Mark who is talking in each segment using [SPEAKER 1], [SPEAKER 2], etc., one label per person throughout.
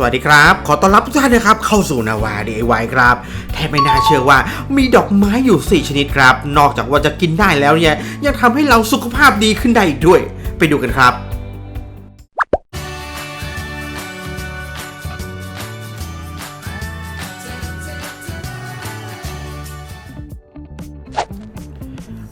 [SPEAKER 1] สวัสดีครับ ขอต้อนรับทุกท่านนะครับเข้าสู่นาวา DIY ครับ แทบไม่น่าเชื่อว่ามีดอกไม้อยู่ 4 ชนิดครับ นอกจากว่าจะกินได้แล้วเนี่ยยังทำให้เราสุขภาพดีขึ้นได้อีกด้วย ไปดูกันครับ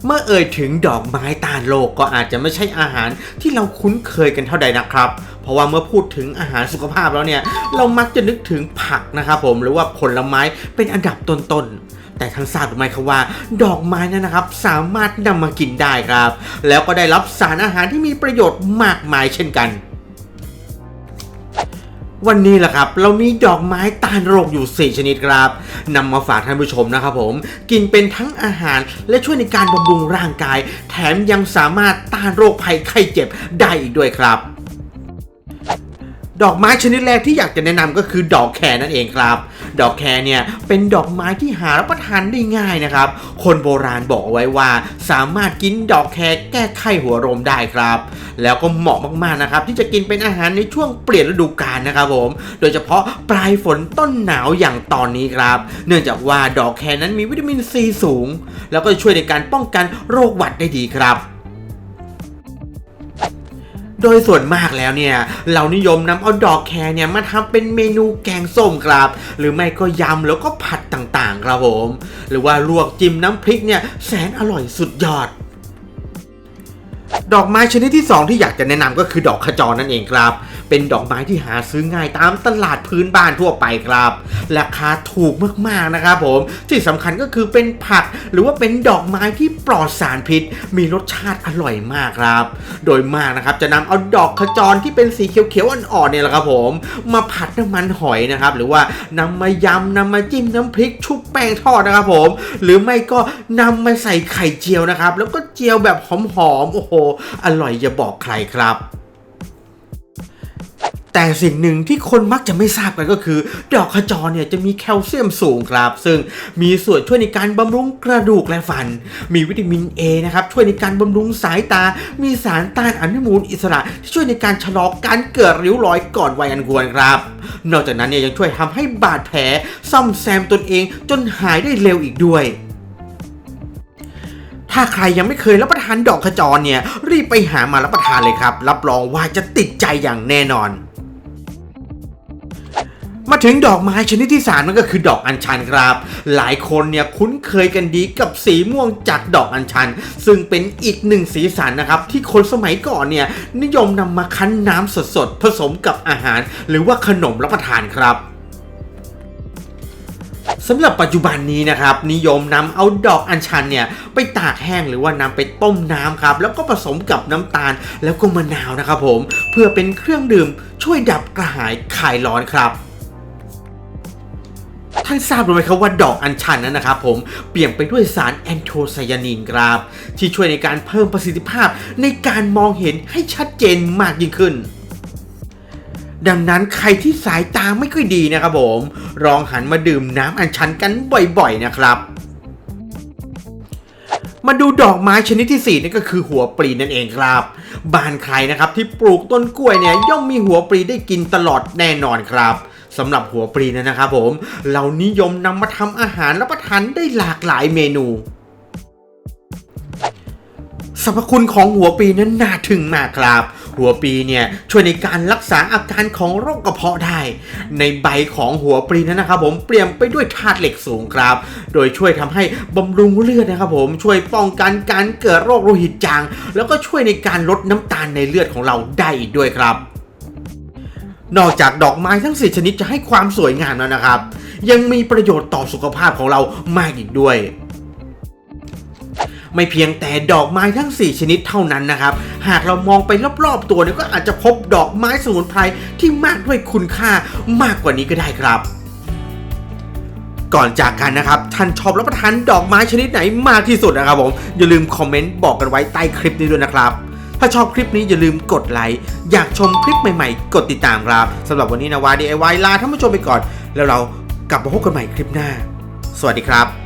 [SPEAKER 1] เมื่อเอ่ยถึงดอกไม้ตาลโลกก็อาจจะไม่ใช่อาหารที่เราคุ้นเคยกันเท่าใดนะครับ เพราะว่าเมื่อพูดถึงอาหารสุขภาพแล้วเนี่ย เรามักจะนึกถึงผักนะครับผมหรือว่าผลไม้เป็นอันดับต้นๆ แต่ท่านทราบหรือไม่ครับว่า ดอกไม้นั้นนะครับ สามารถนำมากินได้ครับ แล้วก็ได้รับสารอาหารที่มีประโยชน์มากมายเช่นกัน วันนี้แหละครับเรามีดอกไม้ต้านโรคอยู่ 4 ชนิดครับนำมาฝากท่านผู้ชมนะครับผม กินเป็นทั้งอาหารและช่วยในการบำรุงร่างกาย แถมยังสามารถต้านโรคภัยไข้เจ็บได้อีกด้วยครับ ดอกไม้ชนิดแรกที่อยากจะแนะนำก็คือดอกแครนั่นเองครับ ดอกแครเนี่ยเป็นดอกไม้ที่หารับประทานได้ง่ายนะครับ คนโบราณบอกเอาไว้ว่า สามารถกินดอกแครแก้ไข้หัวโรมได้ครับ แล้วก็เหมาะมากๆนะครับ ที่จะกินเป็นอาหารในช่วงเปลี่ยนฤดูกาลนะครับผม โดยเฉพาะปลายฝนต้นหนาวอย่างตอนนี้ครับ เนื่องจากว่าดอกแครนั้นมีวิตามินซีสูง แล้วก็ช่วยในการป้องกันโรคหวัดได้ดีครับ โดยส่วนมากแล้วเนี่ยเรานิยมนำเอาดอกแครเนี่ยมาทำเป็นเมนูแกงส้มครับ หรือไม่ก็ยำแล้วก็ผัดต่างๆครับผม หรือว่าลวกจิ้มน้ำพริกเนี่ยแสนอร่อยสุดยอดดอกไม้ชนิดที่ 2 ที่อยากจะแนะนำก็คือดอกขจรนั่นเองครับ เป็นดอกไม้ที่หาซื้อง่ายตามตลาดพื้นบ้านทั่วไปครับ ราคาถูกมากๆนะครับผม ที่สำคัญก็คือเป็นผักหรือว่าเป็นดอกไม้ที่ปลอดสารพิษ มีรสชาติอร่อยมากครับ โดยมากนะครับจะนำเอาดอกขจรที่เป็นสีเขียวๆอ่อนๆเนี่ยแหละครับผม มาผัดน้ำมันหอยนะครับ หรือว่านำมายำนำมาจิ้มน้ำพริก ชุบแป้งทอดนะครับผม หรือไม่ก็นำมาใส่ไข่เจียวนะครับ แล้วก็เจียวแบบหอมๆโอ้โห อร่อยอย่าบอกใครครับ แต่สิ่งหนึ่งที่คนมักจะไม่ทราบกันก็คือ ดอกขจรเนี่ยจะมีแคลเซียมสูงครับ ซึ่งมีส่วนช่วยในการบำรุงกระดูกและฟัน มีวิตามิน A นะครับช่วยในการบำรุงสายตา มีสารต้านอนุมูลอิสระที่ช่วยในการชะลอการเกิดริ้วรอยก่อนวัยอันควรครับ นอกจากนั้นเนี่ยยังช่วยทำให้บาดแผลซ่อมแซมตนเองจนหายได้เร็วอีกด้วยถ้าใครยังไม่เคยรับประทานดอกขจรเนี่ย รีบไปหามารับประทานเลยครับ รับรองว่าจะติดใจอย่างแน่นอน มาถึงดอกไม้ชนิดที่สามนั่นก็คือดอกอัญชันครับ หลายคนเนี่ยคุ้นเคยกันดีกับสีม่วงจากดอกอัญชัน ซึ่งเป็นอีกหนึ่งสีสันนะครับ ที่คนสมัยก่อนเนี่ยนิยมนำมาคั้นน้ำสดๆ ผสมกับอาหาร หรือว่าขนมรับประทานครับสำหรับปัจจุบันนี้นะครับ นิยมนำเอาดอกอัญชันเนี่ยไปตากแห้งหรือว่านำไปต้มน้ำครับ แล้วก็ผสมกับน้ำตาลแล้วก็มะนาวนะครับผม เพื่อเป็นเครื่องดื่มช่วยดับกระหายคลายร้อนครับ ท่านทราบหรือไม่ครับว่าดอกอัญชันนั้นนะครับผมเปลี่ยนไปด้วยสารแอนโทไซยานินครับที่ช่วยในการเพิ่มประสิทธิภาพในการมองเห็นให้ชัดเจนมากยิ่งขึ้นดังนั้นใครที่สายตาไม่ค่อยดีนะครับผมลองหันมาดื่มน้ำอัญชันกันบ่อยๆนะครับ มาดูดอกไม้ชนิดที่ 4 นั่นก็คือหัวปลีนั่นเองครับ บ้านใครนะครับที่ปลูกต้นกล้วยเนี่ยย่อมมีหัวปลีได้กินตลอดแน่นอนครับ สำหรับหัวปลีนั้นนะครับผมเรานิยมนำมาทำอาหารรับประทานได้หลากหลายเมนูสรรพคุณของหัวปีนั้นน่าทึ่งมากครับ หัวปีเนี่ยช่วยในการรักษาอาการของโรคกระเพาะได้ ในใบของหัวปลีนั้นนะครับผมเปลี่ยนไปด้วยธาตุเหล็กสูงครับ โดยช่วยทำให้บำรุงเลือดนะครับผมช่วยป้องกันการเกิดโรคโลหิตจาง แล้วก็ช่วยในการลดน้ำตาลในเลือดของเราได้อีกด้วยครับ นอกจากดอกไม้ทั้งสี่ชนิดจะให้ความสวยงามแล้วนะครับ ยังมีประโยชน์ต่อสุขภาพของเรามากอีกด้วย ไม่เพียงแต่ดอกไม้ทั้ง 4 ชนิดเท่านั้นนะครับ หากเรามองไปรอบๆตัวเนี่ยก็อาจจะพบดอกไม้สมุนไพรที่มากด้วยคุณค่ามากกว่านี้ก็ได้ครับก่อนจากกันนะครับ ท่านชอบรับประทานดอกไม้ชนิดไหนมากที่สุดนะครับผม อย่าลืมคอมเมนต์บอกกันไว้ใต้คลิปนี้ด้วยนะครับ ถ้าชอบคลิปนี้อย่าลืมกดไลค์ อยากชมคลิปใหม่ๆ กดติดตามครับสำหรับวันนี้นาวา DIY ลาท่านผู้ชมไปก่อน แล้วเรากลับมาพบกันใหม่คลิปหน้า สวัสดีครับ